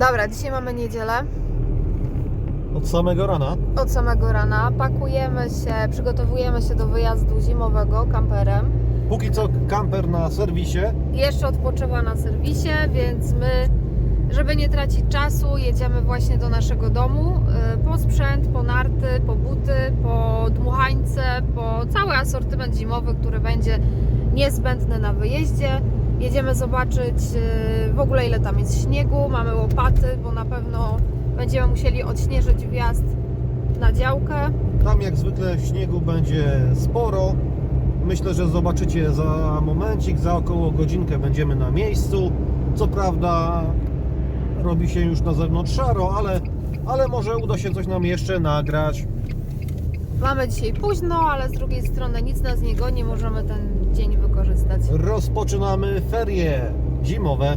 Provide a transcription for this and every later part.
Dobra, dzisiaj mamy niedzielę. Od samego rana. Od samego rana pakujemy się, przygotowujemy się do wyjazdu zimowego kamperem. Póki co kamper na serwisie. Jeszcze odpoczywa na serwisie, więc my, żeby nie tracić czasu, jedziemy właśnie do naszego domu y, po sprzęt, po narty, po buty, po dmuchańce, po cały asortyment zimowy, który będzie niezbędny na wyjeździe. Jedziemy zobaczyć y, w ogóle ile tam jest śniegu, mamy łopaty, bo na pewno będziemy musieli odśnieżyć wjazd na działkę. Tam jak zwykle śniegu będzie sporo. Myślę, że zobaczycie za momencik, za około godzinkę będziemy na miejscu. Co prawda robi się już na zewnątrz szaro, ale, ale może uda się coś nam jeszcze nagrać. Mamy dzisiaj późno, ale z drugiej strony nic nas nie goni, możemy ten dzień wykorzystać. Rozpoczynamy ferie zimowe.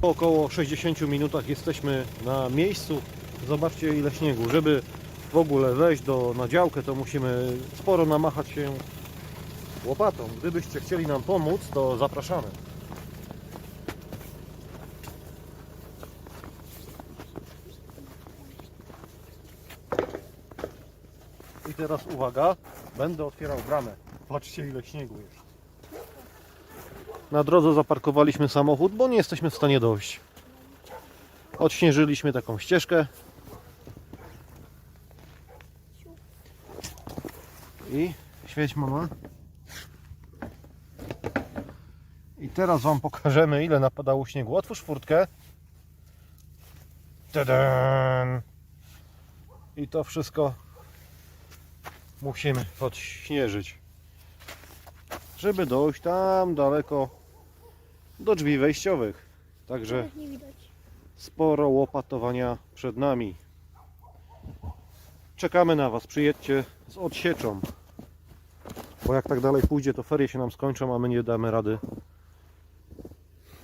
Po około 60 minutach jesteśmy na miejscu. Zobaczcie ile śniegu. Żeby w ogóle wejść do, na działkę, to musimy sporo namachać się łopatą. Gdybyście chcieli nam pomóc, to zapraszamy. I teraz uwaga, będę otwierał bramę. Patrzcie ile śniegu jest. Na drodze zaparkowaliśmy samochód, bo nie jesteśmy w stanie dojść. Odśnieżyliśmy taką ścieżkę. I świeć mama. I teraz Wam pokażemy ile napadało śniegu. Otwórz furtkę. Tadam! I to wszystko musimy odśnieżyć żeby dojść tam daleko do drzwi wejściowych. Także Nie widać. sporo łopatowania przed nami. Czekamy na Was, przyjedźcie z odsieczą. Bo jak tak dalej pójdzie, to ferie się nam skończą, a my nie damy rady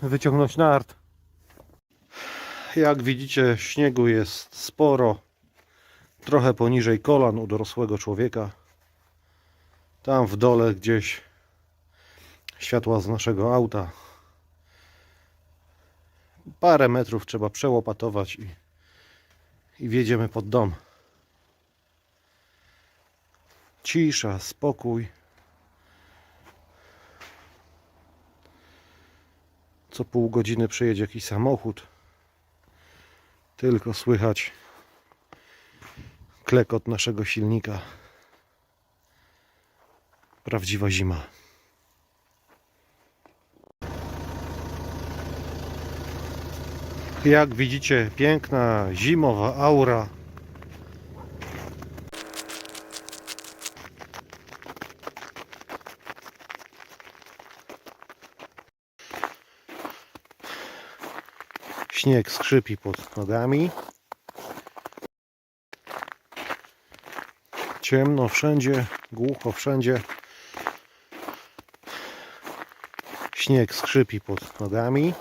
wyciągnąć nart. Jak widzicie, śniegu jest sporo. Trochę poniżej kolan u dorosłego człowieka. Tam w dole gdzieś światła z naszego auta. Parę metrów trzeba przełopatować i, i wjedziemy pod dom. Cisza, spokój. Co pół godziny przejedzie jakiś samochód. Tylko słychać klekot naszego silnika. Prawdziwa zima. Jak widzicie, piękna zimowa aura. Śnieg skrzypi pod nogami. Ciemno wszędzie, głucho wszędzie. Śnieg skrzypi pod nogami.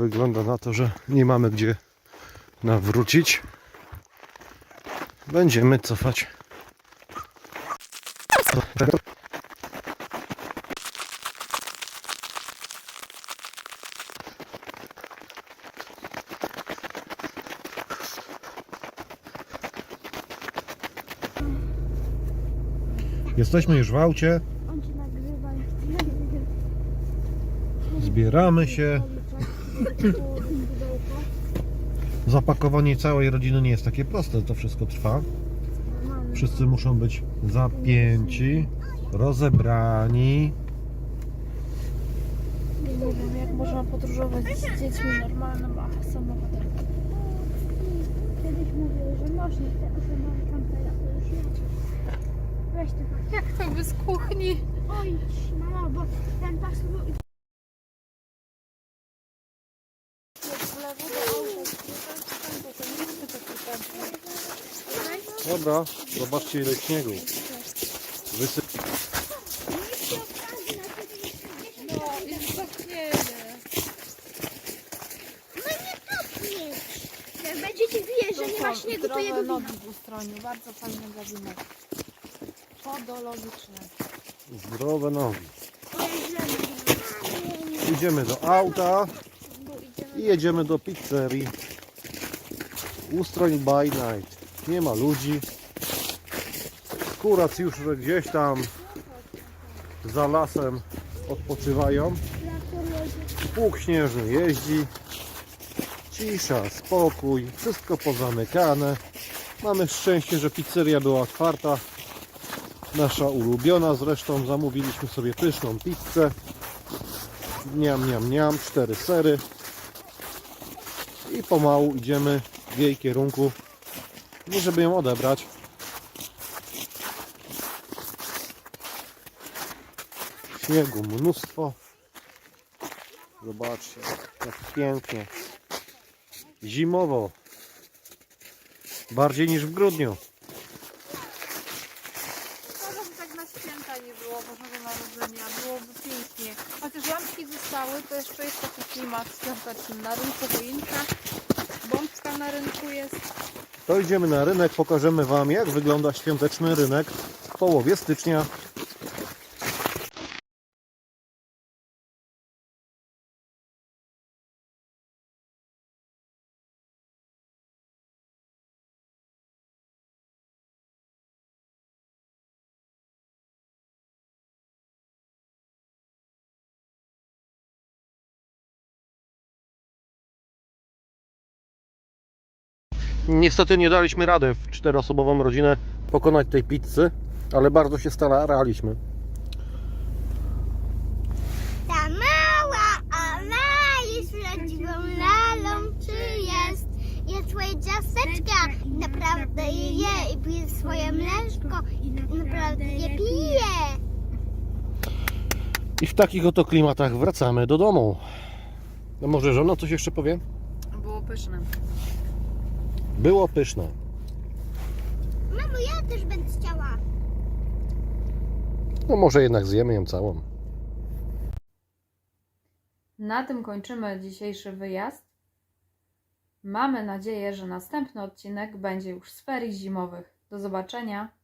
Wygląda na to, że nie mamy gdzie nawrócić. Będziemy cofać. Jesteśmy już w aucie, zbieramy się. Zapakowanie całej rodziny nie jest takie proste, to wszystko trwa. Wszyscy muszą być zapięci, rozebrani. Nie wiem, jak można podróżować z dziećmi normalnym samochodem. Kiedyś mówiły, że można, te- że mam temperaturę już. Weź to. Jak to by z kuchni? Oj, mama, bo ten pas był i W lewo do auta, bo to nie jest taki Dobra, zobaczcie ile śniegu. Wysyp... No, jest. No nie topnieć. Jak będziecie widzieć, że nie ma śniegu, to Zdrowe jego nogi wina. w ustroniu, bardzo fajny gabinet. Podologiczny. Zdrowe nogi. Idziemy do auta i jedziemy do pizzerii. Ustroń by night. Nie ma ludzi. Kurac już gdzieś tam za lasem odpoczywają. Pług śnieżny jeździ. Cisza, spokój, wszystko pozamykane. Mamy szczęście, że pizzeria była otwarta. Nasza ulubiona zresztą. Zamówiliśmy sobie pyszną pizzę. Niam, niam, niam. Cztery sery. I pomału idziemy w jej kierunku, nie żeby ją odebrać. Śniegu mnóstwo. Zobaczcie, jak pięknie. Zimowo. Bardziej niż w grudniu. Szkoda, że tak na święta nie było Bożego Narodzenia. Byłoby pięknie. Chociaż lampki zostały, to jeszcze jest taki klimat świąteczny. Na rynku choinka, bombka na rynku jest. To idziemy na rynek, pokażemy Wam jak wygląda świąteczny rynek w połowie stycznia. Niestety nie daliśmy rady w czteroosobową rodzinę pokonać tej pizzy, ale bardzo się staraliśmy. Ta mała Ola jest prawdziwą lalą, czy jest? Jest twoje ciasteczka, naprawdę je je i pije swoje mleczko i naprawdę je pije. I w takich oto klimatach wracamy do domu. No może żona coś jeszcze powie? Było pyszne. Było pyszne. Mamo, ja też będę chciała. No może jednak zjemy ją całą. Na tym kończymy dzisiejszy wyjazd. Mamy nadzieję, że następny odcinek będzie już z ferii zimowych. Do zobaczenia.